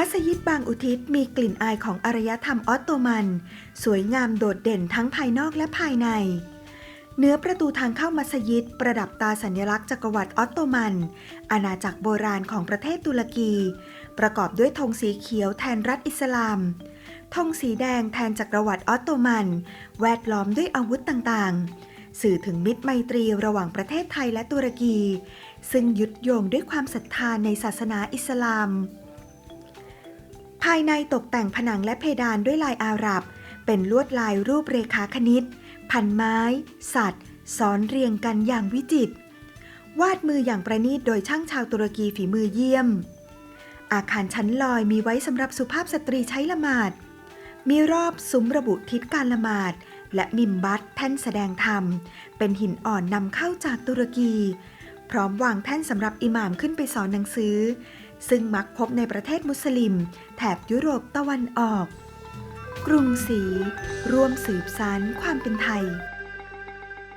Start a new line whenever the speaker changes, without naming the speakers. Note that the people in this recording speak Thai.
มัสยิดบางอุทิศมีกลิ่นอายของอารยธรรมออตโตมัน สวยงามโดดเด่นทั้งภายนอกและภายใน เนื้อประตูทางเข้ามัสยิดประดับตาสัญลักษณ์จักรวรรดิออตโตมัน อาณาจักรโบราณของประเทศตุรกี ประกอบด้วยธงสีเขียวแทนรัฐอิสลามธงสีแดงแทนจักรวรรดิออตโตมัน แวดล้อมด้วยอาวุธต่างๆ สื่อถึงมิตรไมตรีระหว่างประเทศไทยและตุรกี ซึ่งยึดโยงด้วยความศรัทธาในศาสนาอิสลามายในตกแต่งผนังและเพดานด้วยลายอาหรับ เป็นลวดลายรูปเรขาคณิต พันไม้ สัตว์ซ้อนเรียงกันอย่างวิจิตร วาดมืออย่างประณีตโดยช่างชาวตุรกีฝีมือเยี่ยม อาคารชั้นลอยมีไว้สำหรับสุภาพสตรีใช้ละหมาด มีรอบซุ้มระบุทิศการละหมาด และมิมบัตแท่นแสดงธรรม เป็นหินอ่อนนำเข้าจากตุรกี พร้อมวางแท่นสำหรับอิหม่ามขึ้นไปสอนหนังสือ ซึ่งมักพบในประเทศมุสลิม แถบยุโรปตะวันออก กรุงศรีร่วมสืบสานความเป็นไทย